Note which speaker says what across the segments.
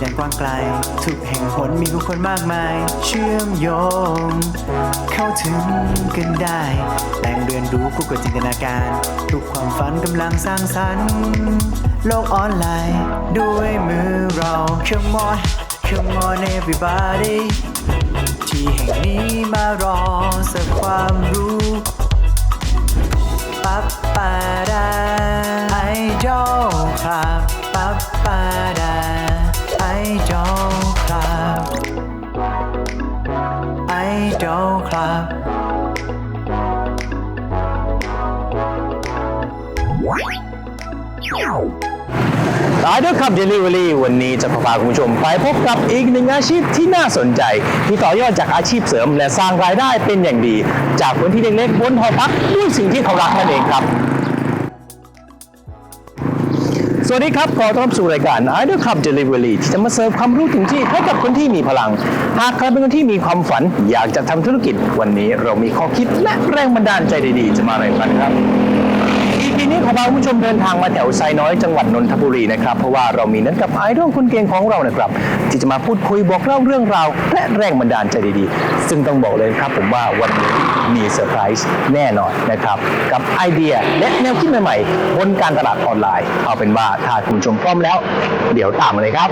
Speaker 1: แดนกว้างไกล ทุกแห่งหนมีผู้คนมากมาย เชื่อมโยง เข้าถึงกันได้แหล่งเรียนรู้คู่กับจินตนาการ ทุกความฝันกำลังสร้างสรรค์ โลกออนไลน์ ด้วยมือเรา Come on Come on everybody ที่แห่งนี้มารอสักความรู้ปั๊บปาดาไอดอลครับปั๊บปาดา ไอดอลครับไอดอลครับ
Speaker 2: รายด้วยขับ Delivery วันนี้จะพาคุณผู้ชมไปพบกับอีกหนึ่งอาชีพที่น่าสนใจ ที่ต่อยอดจากอาชีพเสริมและสร้างรายได้เป็นอย่างดี จากพื้นที่เล็กๆบนหอพักด้วยสิ่งที่เขารักนั่นเองครับ สวัสดีครับ ขอต้อนรับสู่รายการ Idol Club Delivery ที่จะมาเสิร์ฟความรู้ถึงที่ให้กับคนที่มีพลัง หากใครเป็นคนที่มีความฝัน อยากจะทำธุรกิจ วันนี้เรามีข้อคิดและแรงบันดาลใจดีๆ จะมาแรงกันครับอีพีนี้ขอพาคุณผู้ชมเดินทางมาแถวไซน้อยจังหวัดนนทบุรีนะครับ เพราะว่าเรามีนัดกับไอดอลคนเก่งของเรานะครับ ที่จะมาพูดคุยบอกเล่าเรื่องราว และแรงบันดาลใจดีๆ ซึ่งต้องบอกเลยครับผมว่าวันนี้ มีเซอร์ไพรส์แน่นอนนะครับ กับไอเดียและแนวคิดใหม่ๆ บนการตลาดออนไลน์ เอาเป็นว่าถ้าคุณชมพร้อมแล้ว เดี๋ยวตามมาเลยครับ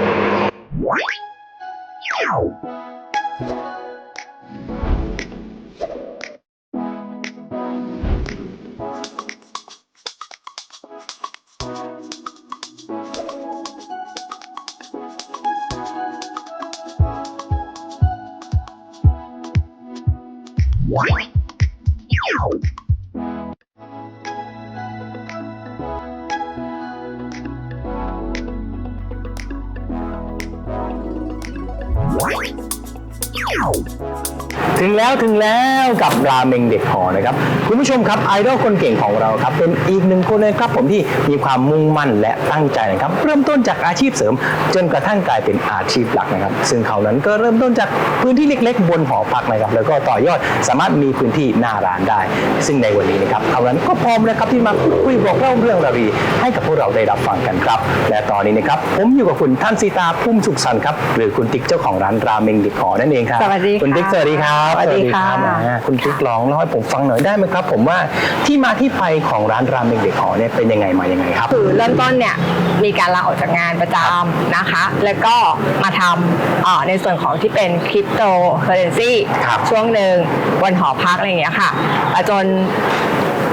Speaker 2: แล้วถึงแล้ว กับราเมงเด็กหอนะครับคุณผู้ชมครับไอดอลคนเก่งของเราครับเป็นอีกหนึ่งคนเลยครับผมที่มีความมุ่งมั่นและตั้งใจนะครับ เริ่มต้นจากอาชีพเสริม จนกระทั่งกลายเป็นอาชีพหลักนะครับ ซึ่งเขานั้นก็เริ่มต้นจากพื้นที่เล็ก ๆ บนหอพักนะครับ แล้วก็ต่อยอดสามารถมีพื้นที่หน้าร้านได้ ซึ่งในวันนี้นะครับเขานั้นก็พร้อมแล้วครับที่มาพูดคุยบอกเล่าเรื่องราวดีให้กับพวกเราได้รับฟังกันครับ และตอนนี้นะครับผมอยู่กับคุณท่านสีตาพุ่มสุขสันต์ครับหรือคุณติ๊กเจ้าของร้านราเมงเด็กหอนั่นเองครับ
Speaker 3: สวัสดีค่ะ
Speaker 2: คุณติ๊กสวัสดีครับ
Speaker 3: สวัสดีค่ะ
Speaker 2: รับอ่าคุณติ๊กลองเล่าให้ผมฟังหน่อยได้ไหมครับ ผมว่าที่มาที่ไปของร้านรามเมงเด็กหอเนี่ยเป็นยังไงมายังไงครับ
Speaker 3: คือเริ่มต้นเนี่ยมีการลาออกจากงานประจำนะคะ แล้วก็มาทำเอ่อในส่วนของที่เป็นคริปโตเคอเรนซี
Speaker 2: ครับ
Speaker 3: ช่วงหนึ่งบนหอพักอะไรอย่างเงี้ยค่ะแต่จน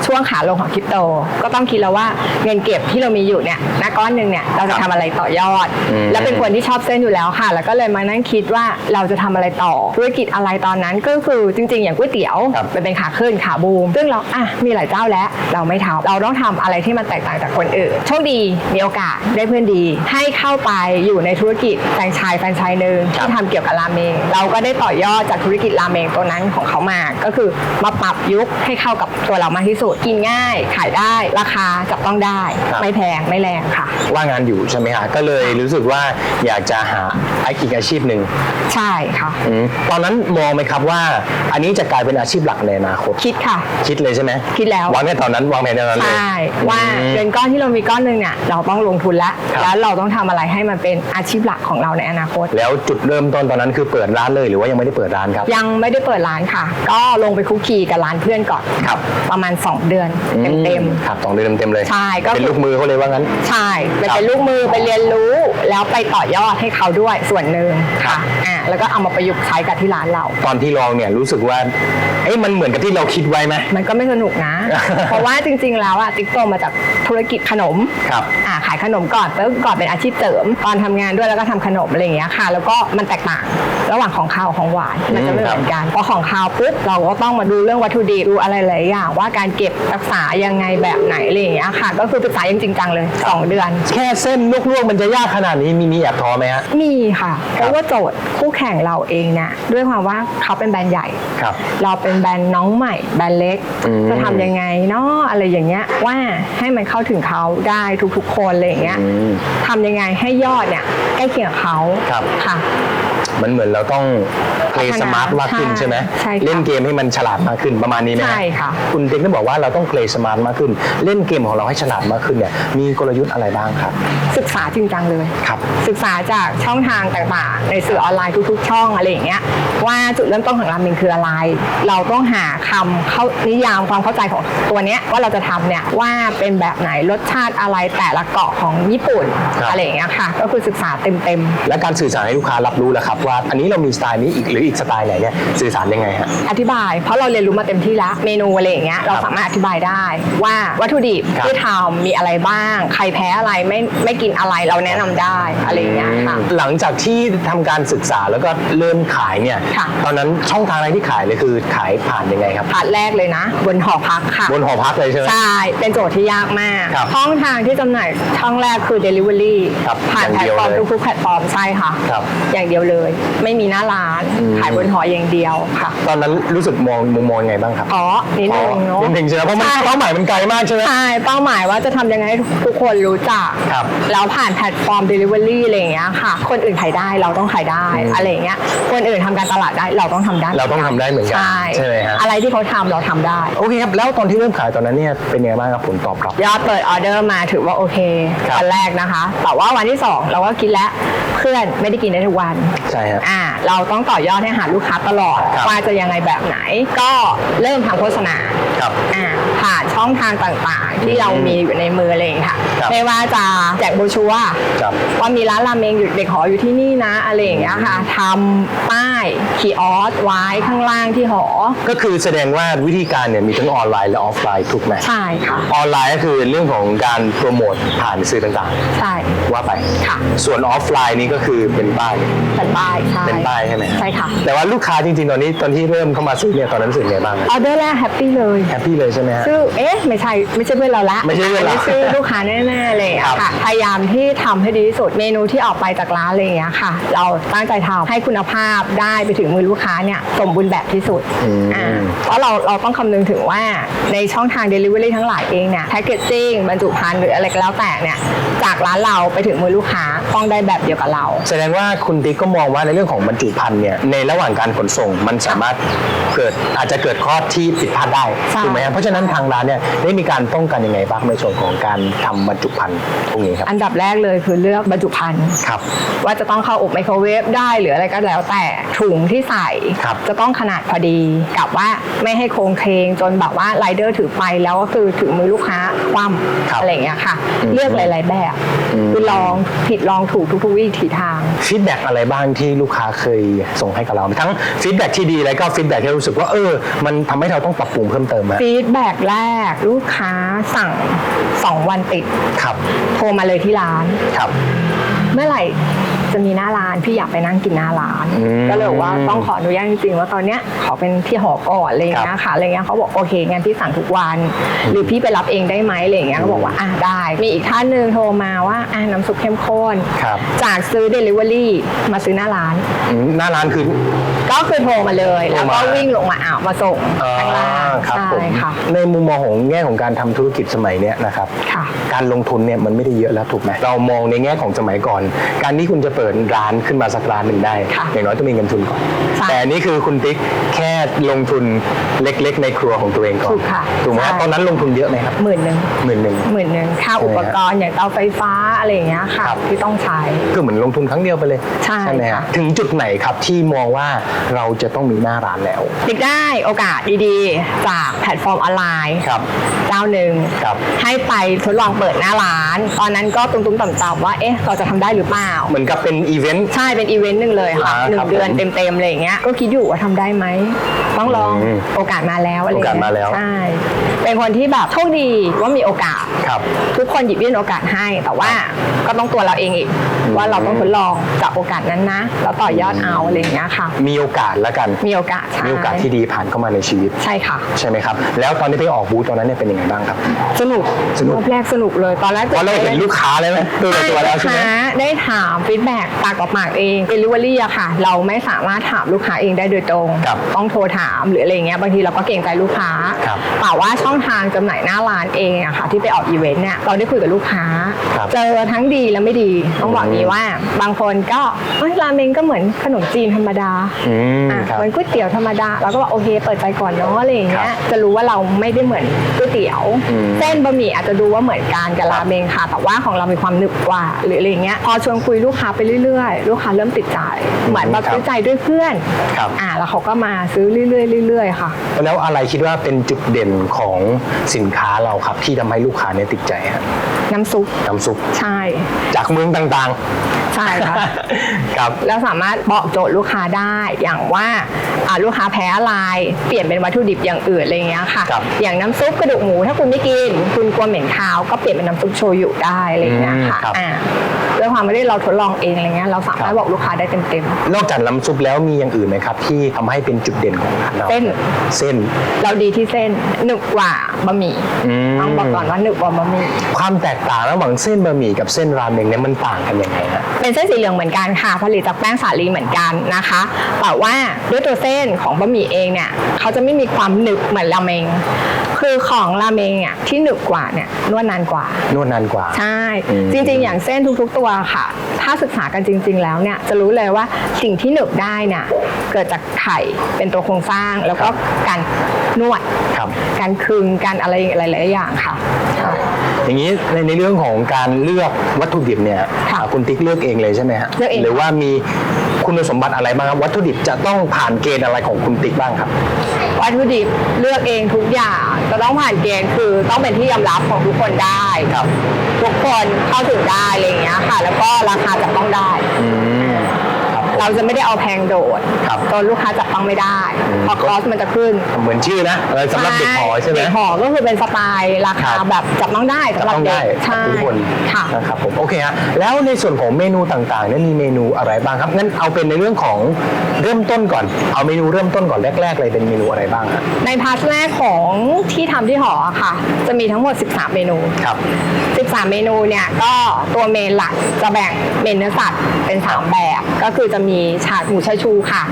Speaker 3: ช่วงขาลงของคริปโต ก็ต้องคิดแล้วว่าเงินเก็บที่เรามีอยู่เนี่ยณก้อนหนึ่งเนี่ยเราจะทำอะไรต่อยอด
Speaker 2: อืม
Speaker 3: และเป็นคนที่ชอบเส้นอยู่แล้วค่ะ แล้วก็เลยมานั่งคิดว่าเราจะทำอะไรต่อธุรกิจอะไรตอนนั้นก็คือจริง ๆ อย่างก๋วยเตี๋ยว
Speaker 2: ครับ
Speaker 3: มันเป็นขาขึ้นขาบูม ซึ่งเราอะมีหลายเจ้าแล้ว เราไม่ทำเราต้องทำอะไรที่มันแตกต่างจากคนอื่นโชคดีมีโอกาสได้เพื่อนดี ให้เข้าไปอยู่ในธุรกิจแฟรนไชส์แฟรนไชส์หนึ่ง
Speaker 2: ครับ
Speaker 3: ที่ทำเกี่ยวกับราเมงเราก็ได้ต่อยอดจากธุรกิจราเมงตัวนั้นของเขามา ก็คือมาปรับยุคให้เข้ากับตัวเรามากที่สุดกินง่าย ขายได้ ราคาจับต้องได้
Speaker 2: ครับ
Speaker 3: ไม่แพง ไม่แรงค่ะ
Speaker 2: ว่างงานอยู่ใช่ไหมฮะก็เลยรู้สึกว่าอยากจะหาอาชีพอาชีพหนึ่ง
Speaker 3: ใช่ค่ะ
Speaker 2: อืมตอนนั้นมองไหมครับว่า อันนี้จะกลายเป็นอาชีพหลักในอนาคต
Speaker 3: คิดค่ะ
Speaker 2: คิดเลยใช่ไหม
Speaker 3: คิดแล้ว
Speaker 2: วางในตอนนั้นวางแผนในตอนนั้นเลย
Speaker 3: ใช่ ว่า
Speaker 2: อืม
Speaker 3: เงินก้อนที่เรามีก้อนหนึ่งเนี่ยเราต้องลงทุนแล้ว
Speaker 2: ครับ
Speaker 3: แล้วเราต้องทำอะไรให้มันเป็นอาชีพหลักของเราในอนาคต
Speaker 2: แล้วจุดเริ่มต้นตอนนั้นคือเปิดร้านเลยหรือว่ายังไม่ได้เปิดร้านครับ
Speaker 3: ยังไม่ได้เปิดร้านค่ะ ก็ลงไปคุกคีกับร้านเพื่อนก่อน
Speaker 2: ครับ
Speaker 3: ประมาณ 2เดือนเต็ม
Speaker 2: อืครับสองเดือนเต็มๆเลย
Speaker 3: ใช่ก็
Speaker 2: เป็นลูกมือเขาเลยว่างั้น
Speaker 3: ๆใช่ไป
Speaker 2: ครับ
Speaker 3: เป็นลูกมือไปเรียนรู้แล้วไปต่อยอดให้เขาด้วยส่วนหนึ่ง
Speaker 2: ครั
Speaker 3: ค่ะ
Speaker 2: บ
Speaker 3: อ่าแล้วก็เอามาประยุกต์ใช้กับที่ร้านเรา
Speaker 2: ตอนที่ลองเนี่ยรู้สึกว่าเอ้ยมันเหมือนกับที่เราคิดไว้ไหม
Speaker 3: มันก็ไม่สนุกนะ เพราะว่าจริง ๆ แล้วอะติ๊กโตมาจากธุรกิจขนม
Speaker 2: ครับ
Speaker 3: อ่าขายขนมก่อนแล้วก่อนเป็นอาชีพเสริมตอนทำงานด้วยแล้วก็ทำขนมอะไรอย่างเงี้ยค่ะ แล้วก็มันแตกต่างระหว่างของคาวกับของหวานมันจะไม่เหมือนกันพอของคาวปุ๊บเราก็ต้องมาดูเรื่องวัตถุดิบดูอะไรหลายอย่างว่าการเก็บรักษายังไงแบบไหนอะไรอย่างเงี้ยค่ะ ก็คือศึกษาอย่างจริงจังเลยสองเดือน
Speaker 2: แค่เส้นลวกๆมันจะยากขนาดนี้มีมีแอบท้อไหมฮะ
Speaker 3: มีค่ะ เพราะว่าโจทย์คู่แข่งเราเองเนี่ยด้วยความว่าเขาเป็นแบรนด์ใหญ่
Speaker 2: ครับ
Speaker 3: เราเป็นแบรนด์น้องใหม่ แบรนด์เล็ก
Speaker 2: อืม
Speaker 3: จะทำยังไงเนาะอะไรอย่างเงี้ยว่าให้มันเข้าถึงเขาได้ทุกๆคนอะไรอย่างเงี้ย
Speaker 2: อืม
Speaker 3: ทำยังไงให้ยอดเนี่ยใกล้เคียงกับเขา
Speaker 2: ครับ
Speaker 3: ค่ะ
Speaker 2: มันเหมือนเราต้องเพลย์
Speaker 3: พั
Speaker 2: ส
Speaker 3: ฒนา
Speaker 2: มาร์ทมากขึ้น
Speaker 3: ใช่
Speaker 2: ใช่ไหม
Speaker 3: ใช่ค่ะ
Speaker 2: เล่นเกมให้มันฉลาดมากขึ้นประมาณนี้ไหมฮ
Speaker 3: ใช่ค่ะ
Speaker 2: คุณเต็งได้บอกว่าเราต้องเพลย์สมาร์ทมากขึ้น เล่นเกมของเราให้ฉลาดมากขึ้นเนี่ยมีกลยุทธ์อะไรบ้างครับ
Speaker 3: ศึกษาจริงจังเลย
Speaker 2: ครับ
Speaker 3: ศึกษาจากช่องทางต่างๆ ในสื่อออนไลน์ทุกๆ ช่องอะไรอย่างเงี้ยว่าจุดเริ่มต้นของราเมงคืออะไร เราต้องหาคำเข้านิยามความเข้าใจของตัวเนี้ยว่าเราจะทำเนี่ยว่าเป็นแบบไหนรสชาติอะไรแต่ละเกาะของญี่ปุ่น
Speaker 2: ครับ
Speaker 3: อะไรอย่างเงี้ยค่ะ ก็คือศึกษาเต็มๆ
Speaker 2: และการสื่อสารให้ลูกค้ารับรู้แล้วครับว่าอันนี้เรามีสไตล์นี้อีกหรืออีกสไตล์ไหนเนี่ยสื่อสารยังไงฮะ
Speaker 3: อธิบาย เพราะเราเรียนรู้มาเต็มที่แล้วเมนูอะไรอย่างเงี้ยเรา
Speaker 2: ครับ
Speaker 3: สามารถอธิบายได้ ว่าวัตถุดิบ
Speaker 2: ครับ
Speaker 3: ที่ทำมีอะไรบ้าง ใครแพ้อะไรไม่ไม่กินอะไรเราแนะนำได้อะไรอย่างเงี้ยค่ะ
Speaker 2: หลังจากที่ทำการศึกษาแล้วก็เริ่มขายเนี่ย
Speaker 3: ค่ะ
Speaker 2: ตอนนั้นช่องทางอะไรที่ขายเลยคือขายผ่านยังไงครับ
Speaker 3: พาร์ทแรกเลยนะ บนหอพักค่ะ
Speaker 2: บนหอพักเลยใช่ไหม
Speaker 3: ใช่ เป็นโจทย์ที่ยากมาก
Speaker 2: ครับ
Speaker 3: ช่องทางที่จำหน่ายช่องแรกคือ Delivery
Speaker 2: ครับ
Speaker 3: ผ่าน
Speaker 2: อย่าง
Speaker 3: แพล
Speaker 2: เดี
Speaker 3: ต
Speaker 2: ยว
Speaker 3: ฟอร์ม
Speaker 2: เลย
Speaker 3: ทุกๆแพลตฟอร์มใช่ค่ะ
Speaker 2: ครับ
Speaker 3: อย่างเดียวเลยไม่มีหน้าร้าน
Speaker 2: อืม
Speaker 3: ขายบนหออย่างเดียวค่ะ
Speaker 2: ตอนนั้นรู้สึกมองมุมมองยังไงบ้างครับ
Speaker 3: อ๋อนิดนึงเนาะ
Speaker 2: นิดนึงใช่ไหมเพราะมัน
Speaker 3: ใช่
Speaker 2: เป้าหมายมันไกลมากใช่ไหม
Speaker 3: ใช่เป้าหมายว่าจะทำยังไงให้ทุกคนรู้จัก
Speaker 2: ครับ
Speaker 3: แล้วผ่านแพลตฟอร์ม Delivery อะไรอย่างเงี้ยค่ะ คนอื่นขายได้เราต้องขายได้
Speaker 2: อืม
Speaker 3: อะไรอย่างเงี้ย คนอื่นทำการตลาดได้เราต้องทำได้
Speaker 2: เราต้องทำได้เหมือนกัน
Speaker 3: ใช่
Speaker 2: ใช่ไหมฮะ
Speaker 3: อะไรที่เขาทำเราทำได้
Speaker 2: โอเคครับ แล้วตอนที่เริ่มขายตอนนั้นเนี่ยเป็นยังไงบ้างครับผลตอบรับ
Speaker 3: ยอดเปิดออเดอร์มาถือว่าโอเค
Speaker 2: ครับ
Speaker 3: วันแรกนะคะ แต่ว่าวันที่ 2 เราก็คิดแล้วเพื่อนไม่ได้กินได้ทุกวัน
Speaker 2: ใช่ครับ
Speaker 3: อ่าเราต้องต่อยอดให้หาลูกค้าตลอด
Speaker 2: ครับ
Speaker 3: ว่าจะยังไงแบบไหน ก็เริ่มทำโฆษณา
Speaker 2: ครับ
Speaker 3: อ่าผ่านช่องทางต่างๆ ที่เรามีอยู่ในมืออะไรอย่างเงี้ยค่ะ
Speaker 2: ครับ
Speaker 3: ไม่ว่าจะแจกโบรชัวร์
Speaker 2: ครับ
Speaker 3: ว่ามีร้านราเมงอยู่เด็กหออยู่ที่นี่นะ อะไรอย่างเงี้ยค่ะทำป้ายคีออสไว้ข้างล่างที่หอ
Speaker 2: ก็คือแสดงว่าวิธีการเนี่ยมีทั้งออนไลน์และออฟไลน์ถูกไหม
Speaker 3: ใช่ค่ะ
Speaker 2: ออนไลน์ก็คือเรื่องของการโปรโมทผ่านสื่อต่าง
Speaker 3: ใช่
Speaker 2: ๆ ว่าไป
Speaker 3: ค่ะ
Speaker 2: ส่วนออฟไลน์นี่ก็คือเป็นป้าย
Speaker 3: เป็นป้ายใช่
Speaker 2: เป็นป้ายใช่ไหม
Speaker 3: ใช่ค่ะ
Speaker 2: แต่ว่าลูกค้าจริงๆตอนนี้ตอนที่เริ่มเข้ามาซื้อเนี่ยตอนนั้นรู้สึกไงบ้าง
Speaker 3: ออเดอร์แรกแฮปปี้เลย
Speaker 2: แฮปปี้เลยใช่ไหมฮะ
Speaker 3: ชื่อเอ๊ะไม่ใช่ไม่ใช่เพื่อนเราละ
Speaker 2: ไม่ใช่เพื่อนเรา
Speaker 3: ไม่ใช่ลูกค้าแน่ๆเลย
Speaker 2: ครั
Speaker 3: อะ
Speaker 2: บ
Speaker 3: ค่ะพยายามที่ทำให้ดีที่สุดเมนูที่ออกไปจากร้านอะไรอย่างเงี้ยค่ะ เราตั้งใจทำให้คุณภาพได้ไปถึงมือลูกค้าเนี่ยสมบูรณ์แบบที่สุด
Speaker 2: อืม
Speaker 3: อ่าเพราะเราเราต้องคำนึงถึงว่าในช่องทาง Delivery ทั้งหลายเองเนี่ยแพคเกจจิ้งบรรจุภัณฑ์หรืออะไรก็แล้วแต่เนี่ยจากร้านเราไปถึงมือลูกค้าต้องได้แบบเดียวกับเรา
Speaker 2: แสดงว่าคุณติ๊กก็มองว่าในเรื่องของบรรจุภัณฑ์เนี่ยในระหว่างการขนส่งมันสามารถเกิดอาจจะเกิดข้อที่ผิดพลาดได้
Speaker 3: ใช่
Speaker 2: ถูกไหมครับเพราะฉะนั้นทางร้านเนี่ยได้มีการป้องกันยังไงบ้างในส่วนของการทำบรรจุภัณฑ์พวกนี้ครับ
Speaker 3: อันดับแรกเลยคือเลือกบรรจุภัณฑ์
Speaker 2: ครับ
Speaker 3: ว่าจะต้องเข้าอบไมโครเวฟได้หรืออะไรก็แล้วแต่ถุงที่ใส่
Speaker 2: ครับ
Speaker 3: จะต้องขนาดพอดีกับว่าไม่ให้โครงเคงจนแบบว่าไรเดอร์ถือไปแล้วก็คือถึงมือลูกค้าคว่
Speaker 2: ครับำ
Speaker 3: อะไรอย่างเงี้ยค่ะ
Speaker 2: อืม
Speaker 3: เลือกหลาย ๆ แบบ
Speaker 2: อืม
Speaker 3: คือลองผิดลองถูกทุกๆวิถีทาง
Speaker 2: ฟีดแบ็กอะไรบ้างที่ลูกค้าเคยส่งให้กับเรา ทั้งฟีดแบ็กที่ดีแล้วก็ฟีดแบ็กที่รู้สึกว่าเออ มันทำให้เราต้องปรับปรุงเพิ่มเติมอะ
Speaker 3: ฟีดแบ็กแรกลูกค้าสั่ง2วันติด
Speaker 2: ครับ
Speaker 3: โทรมาเลยที่ร้าน
Speaker 2: ครับ
Speaker 3: เมื่อไหร่ จะมีหน้าร้านพี่อยากไปนั่งกินหน้าร้าน
Speaker 2: อืม
Speaker 3: ก็เลยบอกว่าต้องขออนุญาตจริงๆว่าตอนเนี้ยขอเป็นที่หอก่อนอะไรอย่างเงี้ยค่ะอะไรเงี้ยเขาบอกโอเคงั้นพี่สั่งทุกวัน หรือพี่ไปรับเองได้ไหมอะไรอย่างเงี้ยเขาบอกว่าอะได้ มีอีกท่านหนึ่งโทรมาว่าอะน้ำซุปเข้มข้น
Speaker 2: ครับ
Speaker 3: จากซื้อ Delivery มาซื้อหน้าร้าน
Speaker 2: อืมหน้าร้านคือ
Speaker 3: ก็คือโทรมาเลยแล้ว
Speaker 2: โทร
Speaker 3: ก็
Speaker 2: มา
Speaker 3: วิ่งลงมาอ่าวมาส่งข้างล่าง
Speaker 2: ครับ
Speaker 3: ใช่
Speaker 2: ผม
Speaker 3: ค่ะ
Speaker 2: ในมุมมองของแง่ของการทำธุรกิจสมัยเนี้ยนะครับ
Speaker 3: ค่ะ
Speaker 2: การลงทุนเนี่ยมันไม่ได้เยอะแล้วถูกไหมเรามองในแง่ของสมัยก่อน การที่คุณจะเปิดร้านขึ้นมาสักร้านหนึ่งได้
Speaker 3: ค่ะ
Speaker 2: อย่างน้อยต้องมีเงินทุนก่อน
Speaker 3: ใช่
Speaker 2: แต่อันนี่คือคุณติ๊กแค่ลงทุนเล็กๆ ในครัวของตัวเองก่อน
Speaker 3: ถูกค่ะ
Speaker 2: ถูกไหม
Speaker 3: ใช่
Speaker 2: ตอนนั้นลงทุนเยอะไหมครับ
Speaker 3: หมื่นหนึ่ง
Speaker 2: หมื่นหนึ่ง
Speaker 3: หมื่นหนึ่งค่าอุปกรณ์อย่างเตาไฟฟ้าอะไรอย่างเงี้ยค่ะ
Speaker 2: ครับ
Speaker 3: ที่ต้องใช้
Speaker 2: ก็เหมือนลงทุนครั้งเดียวไปเลย
Speaker 3: ใช่
Speaker 2: ไหมฮะ
Speaker 3: ค่ะ
Speaker 2: ถึงจุดไหนครับที่มองว่าเราจะต้องมีหน้าร้านแล้ว
Speaker 3: ติดได้โอกาสดีๆ จากแพลตฟอร์มออนไลน์
Speaker 2: ครับ
Speaker 3: เจ้าหนึ่ง
Speaker 2: ครับ
Speaker 3: ให้ไปทดลองเปิดหน้าร้าน ตอนนั้นก็ตุ้มๆต่ำๆว่า เอ๊ะ เราจะทำได้หรือเปล่า
Speaker 2: เหมือนกับเป็นอีเวนต์
Speaker 3: ใช่เป็นอีเวนต์หนึ่งเลยค่ะ
Speaker 2: อ่า
Speaker 3: หนึ่
Speaker 2: ครั
Speaker 3: ง
Speaker 2: บ
Speaker 3: เดือน
Speaker 2: ผม
Speaker 3: เต็มๆอะไรอย่างเงี้ยก็คิดอยู่ว่าทำได้ไหมต้องลอง
Speaker 2: อืม
Speaker 3: โอกาสมาแล้วอะไรอย่ง
Speaker 2: โอกาส
Speaker 3: เงี้ย
Speaker 2: มาแล้ว
Speaker 3: ใช่ เป็นคนที่แบบโชคดีว่ามีโอกาส
Speaker 2: ครับ
Speaker 3: ทุกคนหยิบยื่นโอกาสให้ แต่ว่าก็ต้องตัวเราเองอีก ว่าเราต้องทดลองจากโอกาสนั้นนะแล้วต่อยอดเอาอะไรอย่างเงี้ยค่ะ
Speaker 2: มีโอกาสแล้วกัน
Speaker 3: มีโอกาสใช่
Speaker 2: มีโอกาสที่ดีผ่านเข้ามาในชีวิต
Speaker 3: ใช่ค่ะ
Speaker 2: ใช่ไหมครับ แล้วตอนที่ไปออกบูธตอนนั้นเนี่ยเป็นยังไงบ้างครับ
Speaker 3: สนุก
Speaker 2: สนุก
Speaker 3: รอบแรกสนุกเลยตอนแรก
Speaker 2: เพราะเราเห็นลูกค้าเลยไหมตัวต่อตัวแล้วใช่ไหม
Speaker 3: ลูกค้าได้ทถามฟีดแบ็กปากต่อปากเองเดลิเวอรี่อะค่ะ เราไม่สามารถถามลูกค้าเองได้โดยตรง
Speaker 2: ครับ
Speaker 3: ต้องโทรถามหรืออะไรเงี้ยบางทีเราก็เกรงใจลูกค้า
Speaker 2: ครับ
Speaker 3: แต่ว่าช่องทางจำหน่ายหน้าร้านเองอะค่ะที่ไปออกอีเวนต์เนี่ยเราได้คุยกับลูกค้า
Speaker 2: ครับ
Speaker 3: เจอทั้งดีและไม่ดีต้องบอกนี้ว่า บางคนก็เอ้ยราเมงก็เหมือนขนมจีนธรรมดา
Speaker 2: อืม
Speaker 3: อะ
Speaker 2: ครับ
Speaker 3: เหมือนก๋วยเตี๋ยวธรรมดาเราก็บอกโอเคเปิดใจก่อนเนาะอะไรอย่างเงี้
Speaker 2: ครั
Speaker 3: ย
Speaker 2: บ
Speaker 3: จะรู้ว่าเราไม่ได้เหมือนก๋วยเตี๋ยว
Speaker 2: อืม
Speaker 3: เส้นบะหมี่อาจจะดูว่าเหมือนกันกับราเมงค่ะ แต่ว่าของเรามีความหนึบกว่าหรืออะไรอย่างเงี้ยพอชวนคุยลูกค้าไปเรื่อยๆ ลูกค้าเริ่มติดใจเหมือนแบบ
Speaker 2: ครับ
Speaker 3: ซื้อใจด้วยเพื่อน
Speaker 2: ครับ
Speaker 3: อ่าแล้วเขาก็มาซื้อเรื่อยๆเรื่อยๆค่ะ
Speaker 2: แล้วอะไรคิดว่าเป็นจุดเด่นของสินค้าเราครับ ที่ทำให้ลูกค้าเนี่ยติดใจฮะ
Speaker 3: น้ำซุป
Speaker 2: น้ำซุป
Speaker 3: ใช่
Speaker 2: จากเมืองต่าง
Speaker 3: ใช่ค่ะ
Speaker 2: ๆ ครับ
Speaker 3: แล้วสามารถบอกโจทย์ลูกค้าได้อย่างว่าอ่าลูกค้าแพ้อะไรเปลี่ยนเป็นวัตถุดิบอย่างอื่นอะไรอย่างเงี้ยค่ะ
Speaker 2: ครับ
Speaker 3: อย่างน้ำซุปกระดูกหมูถ้าคุณไม่กิน คุณกลัวเหม็นคาวก็เปลี่ยนเป็นน้ำซุปโชยุได้อะไรอย่างเงี้ยค่ะ
Speaker 2: อืมครับ
Speaker 3: อ่าด้วยความไม่ได้เราทดลองเองอะไรเงี้ยเราสามารถบอกลูกค้าได้เต็ม
Speaker 2: นอกจากน้ำซุปแล้วมีอย่างอื่นไหมครับ ที่ทำให้เป็นจุดเด่นของร้านเรา
Speaker 3: เส้น
Speaker 2: เส้น
Speaker 3: ๆเราดีที่เส้นหนึบกว่าบะหมี่
Speaker 2: อืม
Speaker 3: ต้องบอกก่อนว่าหนึบกว่าบะหมี่
Speaker 2: ความแตกต่างระหว่างเส้นบะหมี่กับเส้นราเมงเนี่ยมันต่างกันยังไงฮะ
Speaker 3: เป็นเส้นสีเหลืองเหมือนกันค่ะ ผลิตจากแป้งสาลีเหมือนกันนะคะ แต่ว่าด้วยตัวเส้นของบะหมี่เองเนี่ยเขาจะไม่มีความหนึบเหมือนราเมง คือของราเมงเนี่ยที่หนึบกว่าเนี่ยนวดนานกว่า
Speaker 2: นวดนานกว่า
Speaker 3: ใช่
Speaker 2: อืม
Speaker 3: จริงๆ อย่างเส้นทุกๆตัวค่ะ ถ้าศึกษากันจริง ๆ แล้วเนี่ยจะรู้เลยว่าสิ่งที่หนึบได้เนี่ยเกิดจากไข่เป็นตัวโครงสร้างแล้วก็การนวด
Speaker 2: ครับ
Speaker 3: การคึงการอะไรหลาย ๆ อย่างค่ะใช่
Speaker 2: อย่างนี้ในในเรื่องของการเลือกวัตถุดิบเนี่ย
Speaker 3: ค่ะ
Speaker 2: คุณติ๊กเลือกเองเลยใช่ไหมฮะ
Speaker 3: เลือกเอง
Speaker 2: หรือว่ามีคุณสมบัติอะไรบ้างครับวัตถุดิบจะต้องผ่านเกณฑ์อะไรของคุณติ๊กบ้างครับ
Speaker 3: วัตถุดิบเลือกเองทุกอย่างจะต้องผ่านเกณฑ์คือต้องเป็นที่ยอมรับของทุกคนได้
Speaker 2: ครับ
Speaker 3: ทุกคนเข้าถึงได้อะไรอย่างเงี้ยค่ะ แล้วก็ราคาจับต้องได้
Speaker 2: อืมครับ
Speaker 3: เราจะไม่ได้เอาแพงโดด
Speaker 2: ครับ
Speaker 3: จนลูกค้าจับต้องไม่ได้
Speaker 2: อืม
Speaker 3: เพราะคอสมันจะขึ้น
Speaker 2: เหมือนชื่อนะอะไรสำหรับเด็กหอใช่ไหม
Speaker 3: เด็กหอก็คือเป็นสไตล์ราคา
Speaker 2: ครับ
Speaker 3: แบบจับต้องได้
Speaker 2: จะ
Speaker 3: สำหรับ
Speaker 2: ต้อง
Speaker 3: เด็
Speaker 2: ได้
Speaker 3: กใช่
Speaker 2: ทุกคน
Speaker 3: ค่ะ
Speaker 2: นะครับผมโอเคฮะแล้วในส่วนของเมนูต่างๆเนี่ยมีเมนูอะไรบ้างครับงั้นเอาเป็นในเรื่องของเริ่มต้นก่อน เอาเมนูเริ่มต้นก่อนแรกๆเลยเป็นเมนูอะไรบ้างครับ
Speaker 3: ในพาร์ทแรกของที่ทำที่หอค่ะ จะมีทั้งหมด 13 เมนู
Speaker 2: ครับ
Speaker 3: 13 เมนูเนี่ยก็ตัวเมนหลักจะแบ่งเมนเนื้อสัตว์เป็น 3 แบบ ก็คือจะมีชาหมูชาชูค่ะ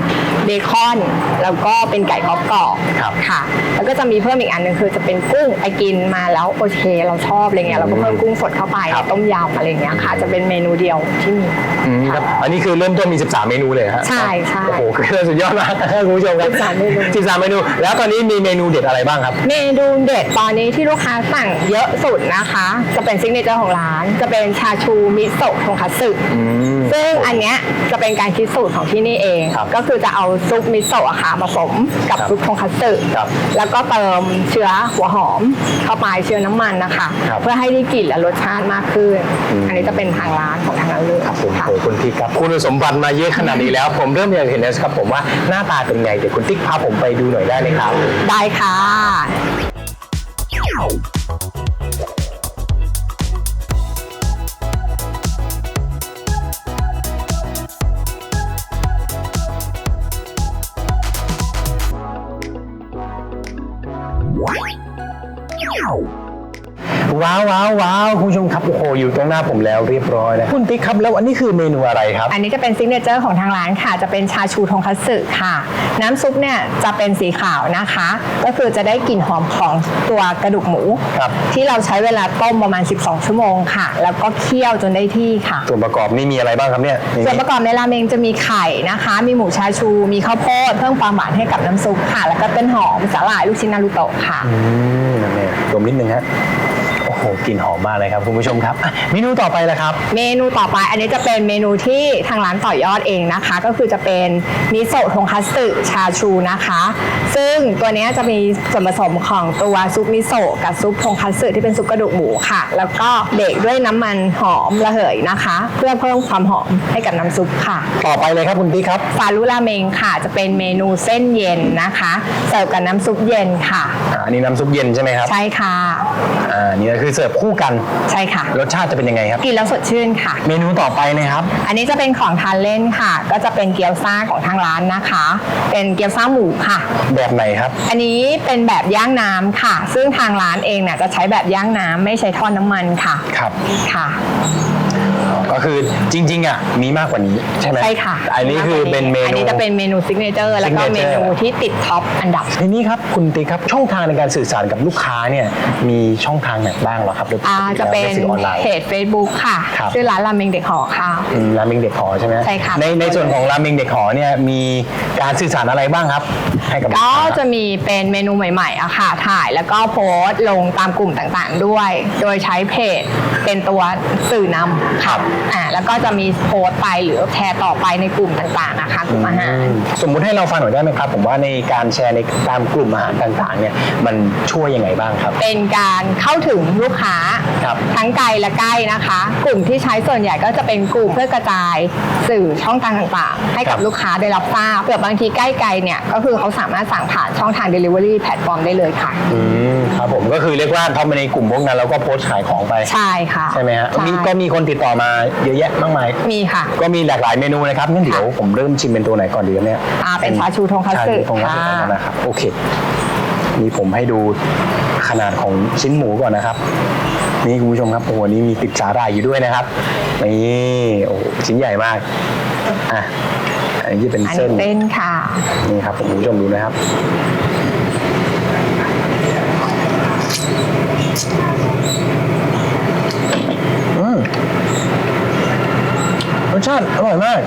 Speaker 3: เบคอน แล้วก็เป็นไก่กรอบกรอบ
Speaker 2: ครับ
Speaker 3: ค่ะ แล้วก็จะมีเพิ่มอีกอันหนึงคือจะเป็นกุ้งไปกินมาแล้วโอเค เราชอบอะไรเงี้ยเราก็เพิ่มกุ้งสดเข้าไป
Speaker 2: ครับ
Speaker 3: ต้มยำอะไรเงี้ยค่ะ จะเป็นเมนูเดียวที่มี
Speaker 2: อืมครับอันนี้คือเริ่มต้นมี 13 เมนูเลยฮะ
Speaker 3: ใช่ใช่
Speaker 2: โอ้โหคือสุดยอดมากครับคุณผู้ชมครับ
Speaker 3: 13เมนู
Speaker 2: 13 เมนู แล้วตอนนี้มีเมนูเด็ดอะไรบ้างครับ
Speaker 3: เมนูเด็ดตอนนี้ที่ลูกค้าสั่งเยอะสุดนะคะ จะเป็นซิกเนเจอร์ของร้าน จะเป็นชาชูมิโซะทงคัตสึ
Speaker 2: อืม
Speaker 3: ซึ่งอันเนี้ยจะเป็นการคิดสูตรของที่นี่เอง
Speaker 2: ครับ
Speaker 3: ก็คือจะเอาซุปมิโซะอะค่ะผสมกับ
Speaker 2: ครับ
Speaker 3: ซุปทงคัตสึ
Speaker 2: ครับ
Speaker 3: แล้วก็เติมเชื้อหัวหอมเข้าไปเชื้อน้ำมันนะคะ
Speaker 2: ครับ
Speaker 3: เพื่อให้ได้กลิ่นและรสชาติมากขึ้น
Speaker 2: อืม
Speaker 3: อันนี้จะเป็นทางร้านของทางร้านเลย
Speaker 2: ครับผม
Speaker 3: ค่ะ
Speaker 2: โอ้คุณติ๊กครับคุณสมบัติมาเยอะขนาดนี้แล้ว ผมเริ่มอยากเห็นแล้วครับ ผมว่าหน้าตาเป็นไงเดี๋ยวคุณติ๊กพาผมไปดูหน่อยได้ไหมครับ
Speaker 3: ได้ค่ะ
Speaker 2: ว้าวว้าวว้าวคุณผู้ชมครับโอ้โหอยู่ตรงหน้าผมแล้วเรียบร้อยแล้วคุณติ๊กครับแล้วอันนี้คือเมนูอะไรครับ
Speaker 3: อันนี้จะเป็นซิกเนเจอร์ของทางร้านค่ะ จะเป็นชาชูทงคัตสึค่ะ น้ำซุปเนี่ยจะเป็นสีขาวนะคะ ก็คือจะได้กลิ่นหอมของตัวกระดูกหมู
Speaker 2: ครับ
Speaker 3: ที่เราใช้เวลาต้มประมาณ 12 ชั่วโมงค่ะ แล้วก็เคี่ยวจนได้ที่ค่ะ
Speaker 2: ส่วนประกอบนี่มีอะไรบ้างครับเนี่ย
Speaker 3: ส่วนประกอบในราเมงจะมีไข่นะคะ มีหมูชาชู มีข้าวโพดเพิ่มความหวานให้กับน้ำซุปค่ะ แล้วก็เต้นหอมสาหร่ายลูกชิ้นนารูโตะค่ะ
Speaker 2: อืมนั่นเนี่ยดมนิดนึงฮะโอ้โหกลิ่นหอมมากเลยครับคุณผู้ชมครับอะเมนูต่อไปแล้วครับ
Speaker 3: เมนูต่อไปอันนี้จะเป็นเมนูที่ทางร้านต่อยอดเองนะคะ ก็คือจะเป็นมิโซะทงคัตสึชาชูนะคะ ซึ่งตัวเนี้ยจะมีส่วนผสมของตัวซุปมิโซะกับซุปทงคัตสึที่เป็นซุปกระดูกหมูค่ะ แล้วก็เบรกด้วยน้ำมันหอมระเหยนะคะ เพื่อเพิ่มความหอมให้กับน้ำซุปค่ะ
Speaker 2: ต่อไปเลยครับคุณติ๊กครับ
Speaker 3: ฟารุราเมงค่ะ จะเป็นเมนูเส้นเย็นนะคะ เสิร์ฟกับน้ำซุปเย็นค่ะ
Speaker 2: อ่าอันนี้น้ำซุปเย็นใช่ไหมครับ
Speaker 3: ใช่ค่ะ
Speaker 2: อ่า นี่ก็คือเสิร์ฟคู่กัน
Speaker 3: ใช่ค่ะ
Speaker 2: รสชาติจะเป็นยังไงครับ
Speaker 3: กินแล้วสดชื่นค่ะ
Speaker 2: เมนูต่อไปนะครับ
Speaker 3: อันนี้จะเป็นของทานเล่นค่ะ ก็จะเป็นเกี๊ยวซ่าของทางร้านนะคะ เป็นเกี๊ยวซ่าหมูค่ะ
Speaker 2: แบบไหนครับ
Speaker 3: อันนี้เป็นแบบย่างน้ำค่ะ ซึ่งทางร้านเองเนี่ยจะใช้แบบย่างน้ำไม่ใช้ทอดน้ำมันค่ะ
Speaker 2: ครับ
Speaker 3: ค่ะ
Speaker 2: ก็ก็คือจริงๆอะมีมากกว่านี้ใช่ไหม
Speaker 3: ใช่ค่ะ
Speaker 2: อันนี้คือเป็นเมนู
Speaker 3: อันนี้จะเป็นเมนูซิกเนเจอร์แล้วก็เม
Speaker 2: signature
Speaker 3: นูที่ติดท็อปอันดับ
Speaker 2: ทีนี้ครับคุณติ๊กครับช่องทางในการสื่อสารกับลูกค้าเนี่ยมีช่องทางไหนบ้างเหรอครับโดยปก
Speaker 3: อ่า
Speaker 2: ติ
Speaker 3: จะเป็น
Speaker 2: แล้วใสื่อออนไลน์
Speaker 3: เพจ Facebook ค่ะ
Speaker 2: ครับ
Speaker 3: ชื่อร้านราเมงเด็กหอค่ะ
Speaker 2: อืมราเมงเด็กหอใช่ไหม
Speaker 3: ใช่ค่ะ
Speaker 2: ในในส่วนของราเมงเด็กหอเนี่ยมีการสื่อสารอะไรบ้างครับให้กับลู
Speaker 3: ก็
Speaker 2: ค้า
Speaker 3: จะมีเป็นเมนูใหม่ๆอะค่ะถ่ายแล้วก็โพสต์ลงตามกลุ่มต่างๆ ด้วย โดยใช้เพจเป็นตัวสื่อนำค่ะอ่าแล้วก็จะมีโพสต์ไปหรือแชร์ต่อไปในกลุ่มต่างๆนะคะกลุ่มอาหาร
Speaker 2: สมมุติให้เราฟังหน่อยได้ไหมครับ ผมว่าในการแชร์ในตามกลุ่มอาหารต่างๆเนี่ยมันช่วยยังไงบ้างครับ
Speaker 3: เป็นการเข้าถึงลูกค้า
Speaker 2: ครับ
Speaker 3: ทั้งไกลและใกล้นะคะ กลุ่มที่ใช้ส่วนใหญ่ก็จะเป็นกลุ่มเพื่อกระจายสื่อช่องทางต่างๆ ให้กับลูกค้าได้รับทราบเผื่อบางทีใกล้ไกลเนี่ยก็คือเขาสามารถสั่งผ่านช่องทาง Delivery แพลตฟอร์มได้เลยค่ะ
Speaker 2: อืมครับผมก็คือเรียกว่าเข้ามาในกลุ่มพวกนั้นแล้วก็โพสต์ขายของไป
Speaker 3: ใช่ค่ะ
Speaker 2: ใช่ไหมฮะ
Speaker 3: ใช่
Speaker 2: มีก็มีคนติดต่อมาเยอะแยะมากมาย
Speaker 3: มีค่ะ
Speaker 2: ก็มีหลากหลายเมนูนะครับงั้นเดี๋ยวผมเริ่มชิมเป็นตัวไหนก่อนดีครับเนี่ย
Speaker 3: อ่าเป็นชาชูทงคัตสึ
Speaker 2: ชาชูทงคัตสึ
Speaker 3: ค่ะ
Speaker 2: นะครับโอเคนี่ผมให้ดูขนาดของชิ้นหมูก่อนนะครับ นี่คุณผู้ชมครับโอ้โหนี่มีติดสาหร่ายอยู่ด้วยนะครับนี่โอ้โหชิ้นใหญ่มากอะอันนี้เป็น
Speaker 3: อัน
Speaker 2: เส้
Speaker 3: นี้
Speaker 2: น
Speaker 3: เส้นค่ะ
Speaker 2: นี่ครับคุณผู้ชมดูนะครับ อืมรส ชาติอร่อยมาก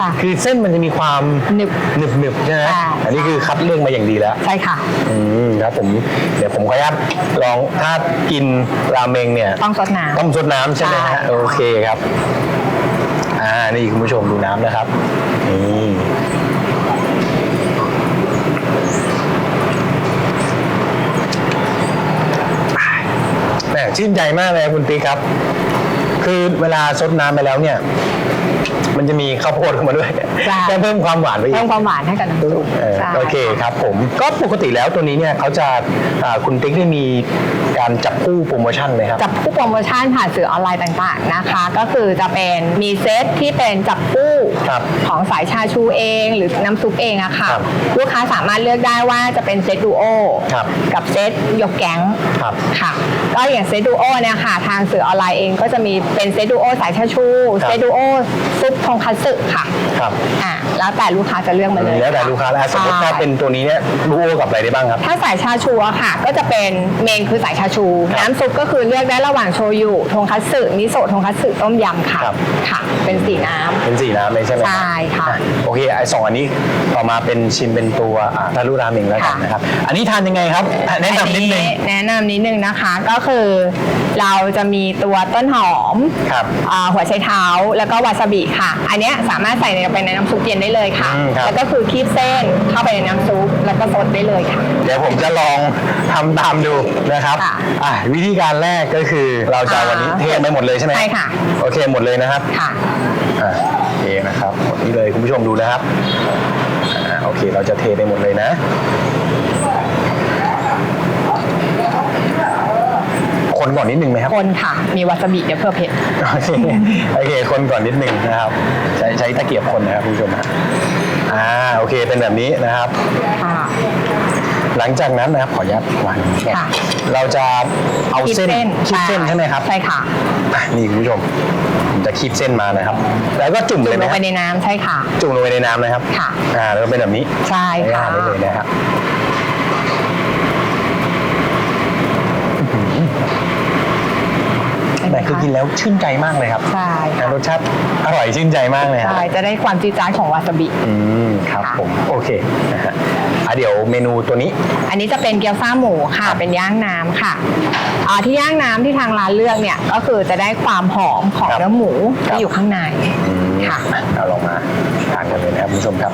Speaker 3: ค่ะ
Speaker 2: คือเส้นมันจะมีความ
Speaker 3: หนึบ
Speaker 2: หนึบหนึบๆใช่ไหม
Speaker 3: ใช่
Speaker 2: อันนี้คือคัดเลือกมาอย่างดีแล้ว
Speaker 3: ใช่ค่ะ
Speaker 2: อืมครับผมเดี๋ยวผมขออนุญาตลองถ้ากินราเมงเนี่ย
Speaker 3: ต้องซดน้ำ
Speaker 2: ต้องซดน้ำใช่ไหม
Speaker 3: ใช่
Speaker 2: ฮะโอเคครับ อ่านี่คุณผู้ชมดูน้ำนะครับนี่แหมชื่นใจมากเลยครับคุณติ๊กครับ คือเวลาซดน้ำไปแล้วเนี่ย มันจะมีข้าวโพดเข้ามาด้วย
Speaker 3: ใช่
Speaker 2: แค่เพิ่มความหวานไปอีก
Speaker 3: เพิ่มความหวานให้กับน้ำซุป
Speaker 2: เออ
Speaker 3: ใช่
Speaker 2: โอเคครับผมก็ปกติแล้วตัวนี้เนี่ยเขาจะอ่าคุณติ๊กได้มีการจับคู่โปรโมชั่นไหมครับ
Speaker 3: จับคู่โปรโมชั่นผ่านสื่อออนไลน์ต่างๆนะคะ ก็คือจะเป็นมีเซตที่เป็นจับคู่
Speaker 2: ครับ
Speaker 3: ของสายชาชูเอง หรือน้ำซุปเองอะค่ะ
Speaker 2: ครับ
Speaker 3: ลูกค้าสามารถเลือกได้ว่าจะเป็นเซตดูโอ
Speaker 2: ครับ
Speaker 3: กับเซตยกแก๊ง
Speaker 2: ครับ
Speaker 3: ค่ะก็อย่างเซตดูโอเนี่ยค่ะทางสื่อออนไลน์เองก็จะมีเป็นเซตดูโอสายชาชู
Speaker 2: ครับ
Speaker 3: เซตดูโอซุปทงคัตสึค่ะ
Speaker 2: ครับ
Speaker 3: อ่าแล้วแต่ลูกค้าจะเลือกมาเลย
Speaker 2: แล้วแต่ลูกค้าแล้วสมมติถ้า
Speaker 3: ใช่
Speaker 2: เป็นตัวนี้เนี่ยดูโอกับอะไรได้บ้างครับ
Speaker 3: ถ้าสายชาชูอะค่ะ ก็จะเป็นเมนคือสายชาชู
Speaker 2: ครับ
Speaker 3: น้ำซุปก็คือเลือกได้ระหว่างโชยุทงคัตสึมิโซะทงคัตสึต้มยำค่ะ
Speaker 2: ครับ
Speaker 3: ค่ะ เป็นสีน้ำ
Speaker 2: เป็นสีน้ำเลยใช่ไหม
Speaker 3: ใช่ค่ะ
Speaker 2: อ่โอเคไอ้สองอันนี้ต่อมาเป็นชิมเป็นตัวอ่าทารุราเมงแล้วกัน
Speaker 3: ค่ะ
Speaker 2: นะครับ อันนี้ทานยังไงครับแนะนำนิดนึง
Speaker 3: อัแนะนำนิดนึงนะคะก็คือเราจะมีตัวต้นหอม
Speaker 2: ครับ
Speaker 3: อ่าหัวไชเท้าแล้วก็วาซาบิค่ะ อันเนี้ยสามารถใส่ในไปในน้ำซุปเย็นได้เลยค่ะ
Speaker 2: อืมครับ
Speaker 3: แล้วก็คือคีบเส้นเข้าไปในน้ำซุปแล้วก็ซดได้เลยค่ะ
Speaker 2: เดี๋ยวผมจะลองทำตามดูนะครับ
Speaker 3: ค่ะ
Speaker 2: อะวิธีการแรกก็คือเราจะ
Speaker 3: อ่า
Speaker 2: วันนี้เทไปหมดเลยใช่ไหม
Speaker 3: ใช่ค่ะ
Speaker 2: โอเคหมดเลยนะครับ
Speaker 3: ค่ะ
Speaker 2: อ่าเทนะครับหมดนี้เลยคุณผู้ชมดูนะครับอ่าโอเคเราจะเทไปหมดเลยนะ คนก่อนนิดนึงไหมครับ
Speaker 3: คนค่ะ มีวาซาบิเดี๋ยวเพิ่มเผ็ด
Speaker 2: โอเคโอเค คนก่อนนิดนึงนะครับ ใช้ใช้ตะเกียบคนนะครับคุณผู้ชมฮะอ่าโอเคเป็นแบบนี้นะครับ
Speaker 3: ค่ะ
Speaker 2: หลังจากนั้นนะครับขออนุญาตวางก่อน
Speaker 3: ค่ะ
Speaker 2: เราจะเอาเส้นคีบเส้นใช่ไหมครับ
Speaker 3: ใช่ค่ะ
Speaker 2: อะนี่คุณผู้ชมผมจะคีบเส้นมานะครับ แล้วก็จุ่ม
Speaker 3: จุ่
Speaker 2: เล
Speaker 3: ม
Speaker 2: ยไห
Speaker 3: ล
Speaker 2: ม
Speaker 3: ง
Speaker 2: ค
Speaker 3: ไป
Speaker 2: รับ
Speaker 3: ในน้ำใช่ค่ะ
Speaker 2: จุ่มลงไปในน้ำนะครับ
Speaker 3: ค่ะ
Speaker 2: อ่าแล้วก็เป็นแบบนี้
Speaker 3: ใช่ค่ะ
Speaker 2: ได้เลยนะครับ แต่คือกินแล้วชื่นใจมากเลยครับ
Speaker 3: ใช่ค่ะ
Speaker 2: รสชาติอร่อยชื่นใจมากเลยครับ
Speaker 3: ใช่จะได้ความจี๊ดจ๊าดของวาซาบิ
Speaker 2: อืมครับ
Speaker 3: ค่ะ
Speaker 2: ผมโอเคนะฮะอะเดี๋ยวเมนูตัวนี้
Speaker 3: อันนี้จะเป็นเกี๊ยวซ่าหมูค่ะ เป็นย่างน้ำค่ะอ่าที่ย่างน้ำที่ทางร้านเลือกเนี่ยก็คือจะได้ความหอมของ
Speaker 2: ครับ
Speaker 3: เนื้อหมู
Speaker 2: ครับ
Speaker 3: ที่อยู่ข้างใน
Speaker 2: อืม
Speaker 3: ค่ะ
Speaker 2: เราลองมาทานกันเลยนะครับคุณผู้ชมครับ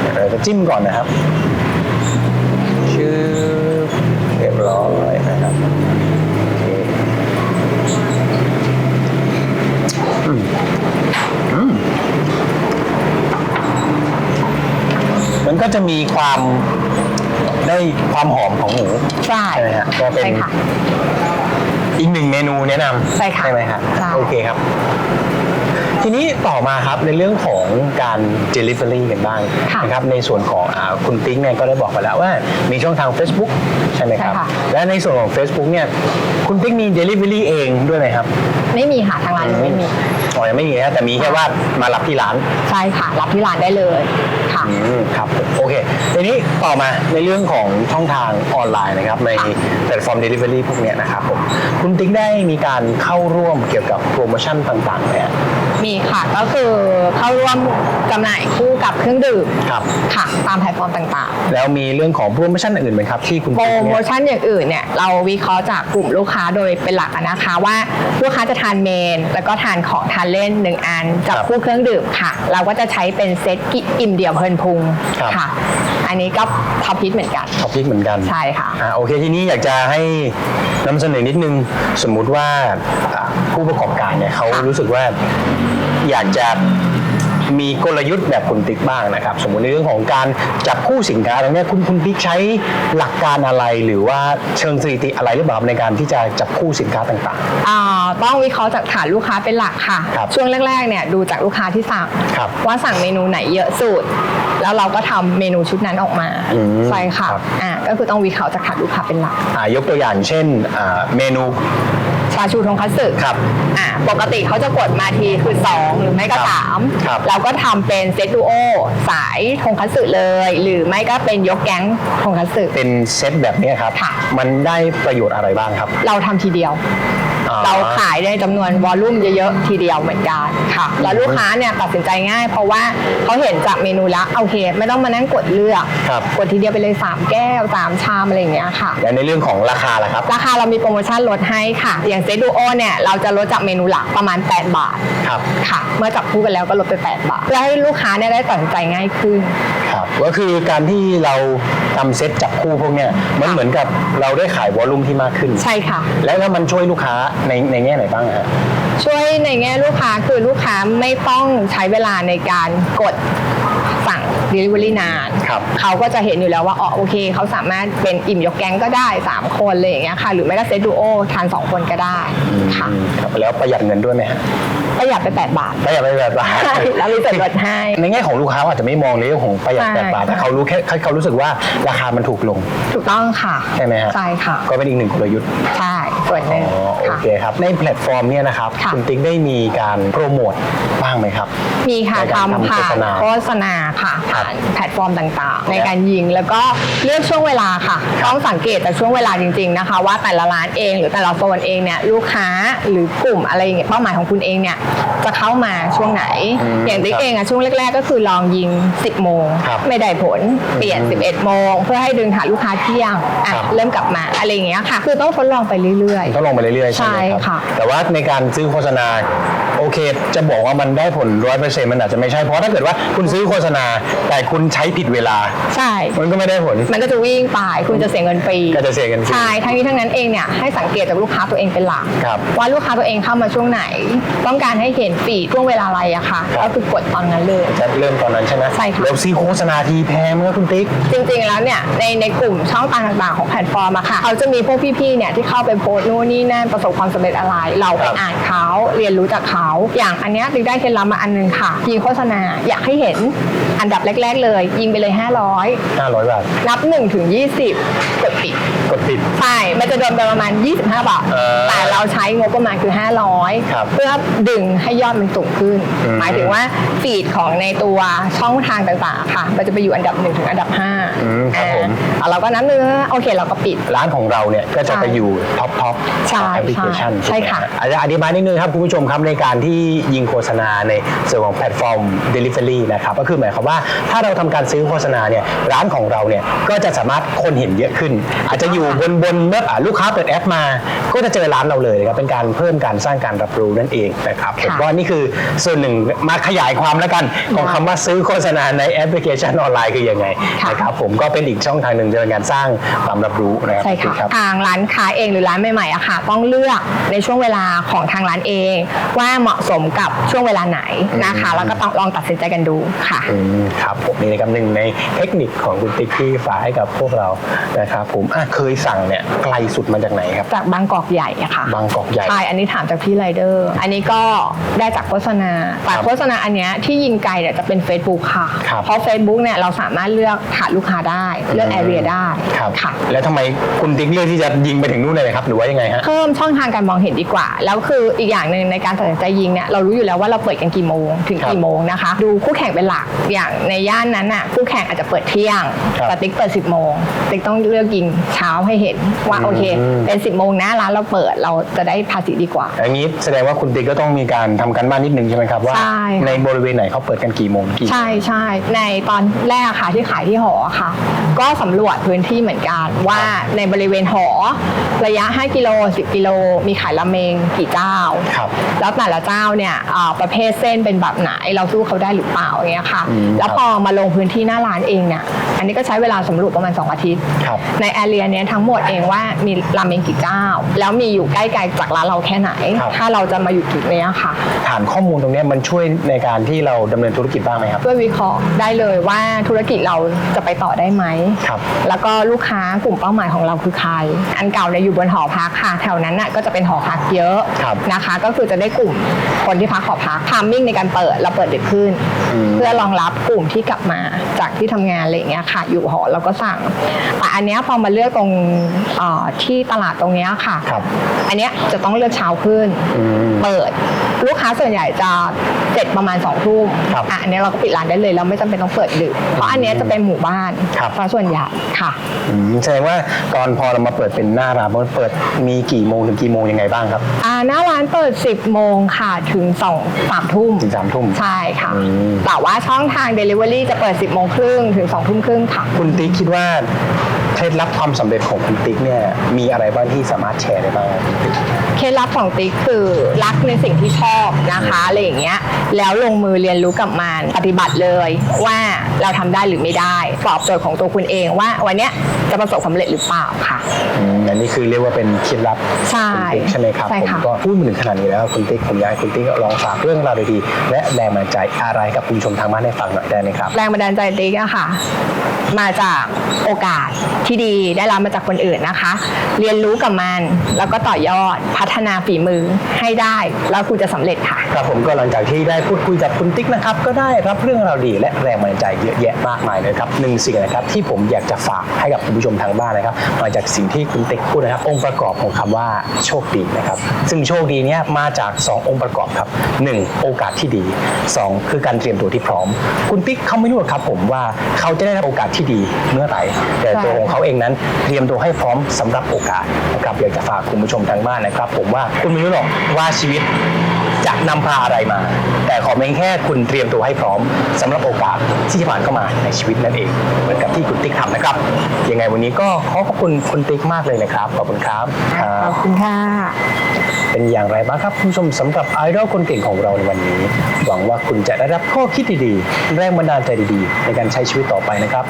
Speaker 2: เดี๋ยวเราจะจิ้มก่อนนะครับชื่อเรียบร้อยนะครับโอเคอืมอืมมันก็ จะมีความได้ความหอมของหมู
Speaker 3: ใช่
Speaker 2: ไหมฮะก็เป็น
Speaker 3: ใช่ค่ะ
Speaker 2: อีกหนึ่งเมนูแนะนำ
Speaker 3: ใช่ค่ะ
Speaker 2: ใช่ไหมฮะ
Speaker 3: ใช่
Speaker 2: โอเคครับ ทีนี้ต่อมาครับในเรื่องของการ delivery กันบ้าง
Speaker 3: ค่ะ
Speaker 2: นะครับในส่วนของอาคุณติ๊กเนี่ยก็ได้บอกไปแล้วว่ามีช่องทาง Facebook ใช่ไหมครับ
Speaker 3: ใช่ค่ะ
Speaker 2: และในส่วนของ Facebook เนี่ยคุณติ๊กมี delivery เองด้วยไหมครับ
Speaker 3: ไม่มีค่ะทางร้านยังไม่มี
Speaker 2: อ๋อยังไม่มีนะแต่มีแค่ว่ามารับที่ร้าน
Speaker 3: ใช่ค่ะ รับที่ร้านได้เลยค่ะ
Speaker 2: อืมครับผมโอเคทีนี้ต่อมาในเรื่องของช่องทางออนไลน์นะครับ ใน
Speaker 3: ค่ะ
Speaker 2: แพลตฟอร์ม Delivery พวกเนี้ยนะครับผมคุณติ๊กได้มีการเข้าร่วมเกี่ยวกับโปรโมชั่นต่างๆเนี่ย
Speaker 3: มีค่ะก็คือเข้าร่วมจำหน่ายคู่กับเครื่องดื่ม
Speaker 2: ครับ
Speaker 3: ค่ะ ตามแพลตฟอร์มต่าง
Speaker 2: แล้วมีเรื่องของโปรโมชั่นอื่นไหมครับที่คุณ
Speaker 3: ๆ โปร
Speaker 2: ติ๊ก
Speaker 3: โม
Speaker 2: เนี่ย
Speaker 3: ชั่นอย่างอื่นเนี่ยเราวิเคราะห์จากกลุ่มลูกค้าโดยเป็นหลักอะนะคะว่าลูกค้าจะทานเมน แล้วก็ทานของทานเล่นหนึ่งอันจับคู่เครื่องดื่มค่ะ เราก็จะใช้เป็นเซตกิอิ่มเดี่ยวเพลินพุงค่ะ อันนี้ก็ท็อปฮิตเหมือนกัน
Speaker 2: ท็อปพิกเหมือนกัน
Speaker 3: ใช่ค่ะ
Speaker 2: อ่าโอเคทีนี้อยากจะให้นำเสนอนิดนึง สมมุติว่าอ่าผู้ประกอบการเนี่ยเขา
Speaker 3: ค่ะ
Speaker 2: รู้สึกว่า อยากจะมีกลยุทธ์แบบคุณติ๊กบ้างนะครับ สมมุติในเรื่องของการจับคู่สินค้าตรงเนี้ยคุณคุณติ๊กใช้หลักการอะไรหรือว่าเชิงสถิติอะไรหรือเปล่าครับในการที่จะจับคู่สินค้าต่าง
Speaker 3: อ่าต้องวิเคราะห์จากฐานลูกค้าเป็นหลักค่ะ
Speaker 2: ครับ
Speaker 3: ช่วงแรกๆเนี่ยดูจากลูกค้าที่สั่ง
Speaker 2: ครับ
Speaker 3: ว่าสั่งเมนูไหนเยอะสุด แล้วเราก็ทำเมนูชุดนั้นออกมา
Speaker 2: อืม
Speaker 3: ใช่ค่ะ
Speaker 2: ครับ
Speaker 3: อ่าก็คือต้องวิเคราะห์จากฐานลูกค้าเป็นหลัก
Speaker 2: ๆอ่ายกตัวอย่างเช่นอ่าเมนู
Speaker 3: ชาชูทงคัตสึ
Speaker 2: ครับ
Speaker 3: อ่าปกติเขาจะกดมาทีคือ 2 หรือไม่ก็
Speaker 2: ครับ
Speaker 3: 3
Speaker 2: ครับ
Speaker 3: เราก็ทำเป็นเซตดูโอสายทงคัตสึเลย หรือไม่ก็เป็นยกแก๊งทงคัตสึ
Speaker 2: เป็นเซตแบบเนี้ยครับ
Speaker 3: ค่ะ
Speaker 2: มันได้ประโยชน์อะไรบ้างครับ
Speaker 3: เราทำทีเดียว
Speaker 2: อ่า
Speaker 3: เราขายในจำนวนวอลลุ่มเยอะๆทีเดียวเหมือนกันค่ะ แล้วลูกค้าเนี่ยตัดสินใจง่าย เพราะว่าเขาเห็นจากเมนูแล้วโอเค ไม่ต้องมานั่งกดเลือก
Speaker 2: ครับ
Speaker 3: กดทีเดียวไปเลย 3 แก้ว 3 ชามอะไรอย่างเงี้ยค่ะ
Speaker 2: และในเรื่องของราคาล่ะครับ
Speaker 3: ราคาเรามีโปรโมชั่นลดให้ค่ะ อย่างเซตดูโอเนี่ยเราจะลดจากเมนูหลักประมาณ 8 บาท
Speaker 2: ครับ
Speaker 3: ค่ะ เมื่อจับคู่กันแล้วก็ลดไป 8 บาทเพื่อให้ลูกค้าเนี่ยได้ตัดสินใจง่ายขึ้น
Speaker 2: ครับก็คือการที่เราทำเซ็ตจับคู่พวกเนี้ยมันเหมือนกับเราได้ขายวอลลุ่มที่มากขึ้น
Speaker 3: ใช่ค่ะ
Speaker 2: แล้วถ้ามันช่วยลูกค้าในในแง่ไหนบ้างฮะ
Speaker 3: ช่วยในแง่ลูกค้าคือลูกค้าไม่ต้องใช้เวลาในการกดสั่ง Delivery นาน
Speaker 2: ครับ
Speaker 3: เขาก็จะเห็นอยู่แล้วว่าอ๋อโอเคเขาสามารถเป็นอิ่มยกแก๊งก็ได้ 3 คนเลยอย่างเงี้ยค่ะ หรือไม่ก็เซตดูโอทาน 2 คนก็ได้ค่ะ
Speaker 2: อืมครับแล้วประหยัดเงินด้วยไหมฮะ
Speaker 3: ประหยัดไป8บาท
Speaker 2: ประหยัดไปแบบบาท
Speaker 3: ใช่แล้วมีส่วนลดให้
Speaker 2: ในแง่ของลูกค้าอาจจะไม่มองในเรื่องของประหยัด
Speaker 3: ใช่
Speaker 2: แปดบาทแต่เขารู้แค่เขารู้สึกว่าราคามันถูกลง
Speaker 3: ถูกต้องค่ะ
Speaker 2: ใช่ไหมฮะ
Speaker 3: ใช่ค่ะ
Speaker 2: ก็เป็นอีกหนึ่งกลยุทธ์
Speaker 3: ใช่ส่วนหนึ่ง
Speaker 2: อ๋อโอ
Speaker 3: ค่ะ
Speaker 2: เคครับ ในแพลตฟอร์มเนี่ยนะครับ
Speaker 3: ค่ะ
Speaker 2: คุณติ๊กได้มีการโปรโมทบ้างไหมครับ
Speaker 3: มีค่ะ
Speaker 2: ในการทำ
Speaker 3: ทำผ่าน
Speaker 2: โฆษณา
Speaker 3: โฆษณาค่ะ
Speaker 2: ครับ
Speaker 3: ผ่านแพลตฟอร์มต่างๆ ในการยิงแล้วก็เลือกช่วงเวลาค่ะ
Speaker 2: ครับ
Speaker 3: ต้องสังเกตจากช่วงเวลาจริง ๆนะคะ ว่าแต่ละร้านเองหรือแต่ละโซนเองเนี่ยลูกค้าหรือกลุ่มอะไรอย่างเงี้ยเป้าหมายของคุณเองเนี่ยจะเข้ามาช่วงไหน
Speaker 2: อืม
Speaker 3: อย่างติ๊ก
Speaker 2: ครับ
Speaker 3: เองอะช่วงแรก ๆ ก็คือลองยิง 10 โมง
Speaker 2: ครับ
Speaker 3: ไม่ได้ผลเปลี่ยน
Speaker 2: อืม
Speaker 3: 11 โมง เพื่อให้ดึงหาลูกค้าเที่ยงอะ
Speaker 2: ครับ
Speaker 3: เริ่มกลับมาอะไรอย่างเงี้ยค่ะ คือต้องทดลองไปเรื่อยๆ
Speaker 2: ต้องลงไปเรื่อยๆใช่ไหม
Speaker 3: ใช่
Speaker 2: ครับ
Speaker 3: ค่ะ
Speaker 2: แต่ว่าในการซื้อโฆษณาโอเค จะบอกว่ามันได้ผลร้อยเปอร์เซ็นต์มันอาจจะไม่ใช่เพราะถ้าเกิดว่าคุณซื้อโฆษณา แต่คุณใช้ผิดเวลา
Speaker 3: ใช่
Speaker 2: มันก็ไม่ได้ผล
Speaker 3: มันก็จะวิ่งไปคุณจะเสียเงินฟรี
Speaker 2: ก็จะเสียเงินฟรี
Speaker 3: ใช่ทั้งนี้ทั้งนั้นเองเนี่ยให้สังเกตจากลูกค้าตัวเองเป็นหลัก
Speaker 2: ครับ
Speaker 3: ว่าลูกค้าตัวเองเข้ามาช่วงไหน ต้องการให้เห็นฟีดช่วงเวลาอะไรอะค่ะ
Speaker 2: ครับ
Speaker 3: ก็คือกดตอนนั้นเลย
Speaker 2: จะเริ่มตอนนั้นใช่ไหม
Speaker 3: ใช่ค่ะ
Speaker 2: แล้วซื้อโฆษณาทีแพงไหมครับคุณติ๊ก
Speaker 3: จริงๆ แล้วเนี่ยในในกลุ่มช่องทางต่างๆ ของแพลตฟอร์มอะค่ะ เขาจะมีพวกพี่ๆ เนี่ยที่เข้าไปโพสต์นู่นนี่นั่นประสบความสำเร็จอะไร เราไป
Speaker 2: ครับ
Speaker 3: อ่านเขาเรียนรู้จากเขา อย่างอันเนี้ยติ๊กได้เคล็ดลับมาอันนึงค่ะยิงโฆษณาอยากให้เห็นอันดับแรก ๆ เลย ยิงไปเลย 500
Speaker 2: 500 บาท
Speaker 3: นับ1ถึง20กดปิด
Speaker 2: กดปิด
Speaker 3: ใช่ มันจะโดนไปประมาณ 25 บาท
Speaker 2: เออ
Speaker 3: แต่เราใช้งบประมาณคือ500
Speaker 2: ครับ
Speaker 3: เพื่อดึงให้ยอดมันสูงขึ้น
Speaker 2: อืม
Speaker 3: หมายถึงว่าฟีดของในตัวช่องทางต่างๆค่ะ มันจะไปอยู่อันดับ1ถึงอันดับ5
Speaker 2: อืมครับผม
Speaker 3: อ่าเราก็นับเนื้อโอเคเราก็ปิด
Speaker 2: ร้านของเราเนี่ยก็จะไป
Speaker 3: ใช่
Speaker 2: อยู่ท็อปท็อป
Speaker 3: ใช่
Speaker 2: แอปพลิเคชัน
Speaker 3: ใช่ค่ะ
Speaker 2: อาจจะอธิบายนิดนึงครับคุณผู้ชมครับในการที่ยิงโฆษณาในส่วนของแพลตฟอร์ม Delivery นะครับก็คือหมายความว่าถ้าเราทำการซื้อโฆษณาเนี่ยร้านของเราเนี่ยก็จะสามารถคนเห็นเยอะขึ้น อาจจะอยู่บนบนเมื่ออ่าลูกค้าเปิดแอปมา ก็จะเจอร้านเราเลยนะครับเป็นการเพิ่มการสร้างการรับรู้นั่นเองนะครับผม
Speaker 3: ค่ะ
Speaker 2: ว่านี่คือส่วนหนึ่งมาขยายความแล้วกันของคำว่าซื้อโฆษณาในแอปพลิเคชันออนไลน์คือยังไง
Speaker 3: ค่ะ
Speaker 2: นะครับผมก็เป็นอีกช่องทางหนึ่งในการสร้างความรับรู้นะครับ
Speaker 3: ใช่ค่ะ
Speaker 2: รับ
Speaker 3: ทางร้านค้าเองหรือร้านใหม่ๆอะค่ะต้องเลือกในช่วงเวลาของทางร้านเอง ว่าเหมาะสมกับช่วงเวลาไหนนะคะแล้วก็ต้องลองตัดสินใจกันดูค่ะ
Speaker 2: อืมครับผมนี่นะครับหนึ่งในเทคนิคของคุณติ๊กที่ฝากให้กับพวกเรานะครับผมอะเคยสั่งเนี่ยไกลสุดมาจากไหนครับ
Speaker 3: จากบางกอกใหญ่อะค่ะ
Speaker 2: บางกอกใหญ่
Speaker 3: ใช่อันนี้ถามจากพี่ไรเดอร์ อันนี้ก็ได้จากโฆษณาแต่
Speaker 2: ครับ
Speaker 3: โฆษณาอันเนี้ยที่ยิงไกลเนี่ยจะเป็น Facebook ค่ะ
Speaker 2: ครับ
Speaker 3: เพราะ Facebook เนี่ยเราสามารถเลือกฐานลูกค้าได้ เลือกแอเรียได้
Speaker 2: ครับ
Speaker 3: ค่ะ
Speaker 2: แล้วทำไมคุณติ๊กเลือกที่จะยิงไปถึงนู่นเลยครับ หรือว่ายังไงฮะ
Speaker 3: เพิ่มช่องทางการมองเห็นดีกว่า แล้วคืออีกอย่างหนึ่งในการตัดสินใจยิงเนี่ยเรารู้อยู่แล้วว่าเราเปิดกันกี่โมงถึง
Speaker 2: ครับ
Speaker 3: กี่โมงนะคะ ดูคู่แข่งเป็นหลักอย่างในย่านนั้นน่ะคู่แข่งอาจจะเปิดเที่ยง
Speaker 2: ครับ
Speaker 3: แต่ติ๊กเปิด 10 โมงติ๊กต้องเลือกยิงเช้าให้เห็นว่า
Speaker 2: อืม
Speaker 3: โอเค เป็น10โมงนะร้านเราเปิดเราจะได้ภาษีดีกว่า
Speaker 2: อย่างนี้แสดงว่าคุณติ๊กก็ต้องมีการทำการบ้านนิดนึงใช่ไหมครับว่า
Speaker 3: ใช่ค่ะ
Speaker 2: ในบริเวณไหนเขาเปิดกันกี่โมงกี่
Speaker 3: ใช่ใช่ในตอนแรกค่ะที่ขายที่หอค่ะ ก็สำรวจพื้นที่เหมือนกันว่าในบริเวณหอ ระยะ 5 กิโล 10 กิโล มีขายราเมงกี่เจ้า
Speaker 2: ครับ
Speaker 3: แล้วแต่ละเจ้าเนี่ยอ่าประเภทเส้นเป็นแบบไหนเราสู้เขาได้หรือเปล่าอย่างเงี้ยค่ะ
Speaker 2: อืม
Speaker 3: แล้ว
Speaker 2: ครับ
Speaker 3: พอมาลงพื้นที่หน้าร้านเองเนี่ยอันนี้ก็ใช้เวลาสำรวจประมาณ 2 อาทิตย์
Speaker 2: ครับ
Speaker 3: ในแอเรียเนี้ยทั้งหมดเองว่ามีราเมงกี่เจ้า แล้วมีอยู่ใกล้ไกลจากร้านเราแค่ไหน
Speaker 2: ครับ
Speaker 3: ถ้าเราจะมาอยู่จุดเนี้ยค่ะ
Speaker 2: ฐานข้อมูลตรงเนี้ยมันช่วยในการที่เราดำเนินธุรกิจบ้างไหมครับ
Speaker 3: ช่วยวิเคราะห์ได้เลยว่าธุรกิจเราจะไปต่อได้ไหม
Speaker 2: ครับ
Speaker 3: แล้วก็ลูกค้ากลุ่มเป้าหมายของเราคือใคร อันเก่าเนี่ยอยู่บนหอพักค่ะ แถวนั้นน่ะก็จะเป็นหอพักเยอะ
Speaker 2: ครับ
Speaker 3: นะคะ ก็คือจะได้กลุ่มคนที่พักหอพักทามมิ่งในการเปิดเราเปิดดึกขึ้น
Speaker 2: อืม
Speaker 3: เพื่อรองรับกลุ่มที่กลับมาจากที่ทำงานอะไรอย่างเงี้ยค่ะ อยู่หอเราก็สั่ง แต่อันเนี้ยพอมาเลือกตรงเอ่อที่ตลาดตรงเนี้ยค่ะ
Speaker 2: ครับ
Speaker 3: อันเนี้ยจะต้องเลือกเช้าขึ้น
Speaker 2: อืม
Speaker 3: เปิด ลูกค้าส่วนใหญ่จะเสร็จประมาณสองทุ่ม
Speaker 2: ครับ
Speaker 3: อะอันเนี้ยเราก็ปิดร้านได้เลยเราไม่จำเป็นต้องเปิดดึก เพราะอันเนี้ยจะเป็นหมู่บ้าน
Speaker 2: ครับ
Speaker 3: ซะส่วนใหญ่ค่ะ
Speaker 2: อืมแสดงว่าตอนพอเรามาเปิดเป็นหน้าร้านมันเปิดมีกี่โมงถึงกี่โมงยังไงบ้างครับ
Speaker 3: อ่าหน้าร้านเปิด 10 โมงค่ะถึง2 3ทุ่ม
Speaker 2: ถึงสามทุ่ม
Speaker 3: ใช่ค่ะ
Speaker 2: อืม
Speaker 3: แต่ว่าช่องทาง Delivery จะเปิด 10 โมงครึ่งถึง2ทุ่มครึ่งค่ะ
Speaker 2: คุณติ๊กคิดว่า เคล็ดลับความสำเร็จของคุณติ๊กเนี่ยมีอะไรบ้างที่สามารถแชร์ได้บ้างครับคุณติ๊ก
Speaker 3: เคล็ดลับของติ๊กคือรักในสิ่งที่ชอบนะคะอะไรอย่างเงี้ยแล้วลงมือเรียนรู้กับมันปฏิบัติเลยว่าเราทำได้หรือไม่ได้ตอบโจทย์ของตัวคุณเองว่าวันเนี้ยจะประสบความสำเร็จหรือเปล่าค่ะ
Speaker 2: อืมอันนี้คือเรียกว่าเป็นเคล็ดลับ
Speaker 3: ใช่
Speaker 2: คุณติ๊กใช่ไหมครับ
Speaker 3: ใช่
Speaker 2: ผม
Speaker 3: ค่ะ
Speaker 2: ก็พูดมาถึงขนาดนี้แล้วคุณติ๊กผมอยากให้คุณติ๊กลองฝากเรื่องราวดีๆและแรงบันดาลใจอะไรกับคุณผู้ชมทางบ้านให้ฟังหน่อยได้ไหมครับ
Speaker 3: แรงบันดาลใจติ๊กอะค่ะ มาจากโอกาสที่ดีได้รับมาจากคนอื่นนะคะ เรียนรู้กับมัน แล้วก็ต่อยอดพัฒนาฝีมือให้ได้ แล้วคุณจะสำเร็จค่ะ
Speaker 2: ครับผมก็หลังจากที่ได้พูดคุยกับคุณติ๊กนะครับ ก็ได้รับเรื่องราวดีและแรงบันดาลใจเยอะแยะมากมายเลยครับหนึ่งสิ่งนะครับที่ผมอยากจะฝากให้กับคุณผู้ชมทางบ้านนะครับมาจากสิ่งที่คุณติ๊กพูดนะครับ องค์ประกอบของคำว่าโชคดีนะครับ ซึ่งโชคดีเนี้ยมาจาก 2 องค์ประกอบครับ 1. โอกาสที่ดี 2. คือการเตรียมตัวที่พร้อม คุณติ๊กเขาไม่รู้ครับผมว่าเขาจะได้รับโอกาสที่ดีเมื่อไหร่แต่ตัวของเขาเองนั้น เตรียมตัวให้พร้อมสำหรับโอกาสนะครับอยากจะฝากคุณผู้ชมทางบ้านนะครับ ผมว่าคุณไม่รู้หรอกว่าชีวิต จะนำพาอะไรมา แต่ขอเพียงแค่คุณเตรียมตัวให้พร้อมสำหรับโอกาสที่จะผ่านเข้ามาในชีวิตนั่นเอง เหมือนกับที่คุณติ๊กทำนะครับ ยังไงวันนี้ก็ขอขอบคุณคุณติ๊กมากเลยนะครับ ขอบคุณครับครั
Speaker 3: ข
Speaker 2: บ
Speaker 3: อบคุณค่ะ
Speaker 2: เป็นอย่างไรบ้างครับ คุณผู้ชมสำหรับไอดอลคนเก่งของเราในวันนี้ หวังว่าคุณจะได้รับข้อคิดดีๆ แรงบันดาลใจดีๆ ในการใช้ชีวิตต่อไปนะครับ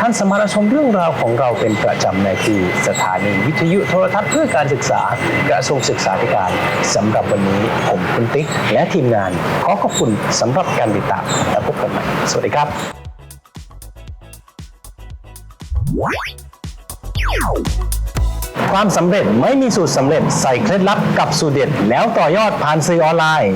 Speaker 2: ท่านสามารถรับชมเรื่องราวของเราเป็นประจำในที่สถานีวิทยุโทรทัศน์เพื่อการศึกษากระทรวงศึกษาธิการสำหรับวันนี้ผมคุณติ๊ก และทีมงานขอขอบคุณสำหรับการติดตามและพบกันใหม่ สวัสดีครับ ความสำเร็จไม่มีสูตรสำเร็จใส่เคล็ดลับกับสูตรเด็ดแล้วต่อยอดผ่านสื่อออนไลน์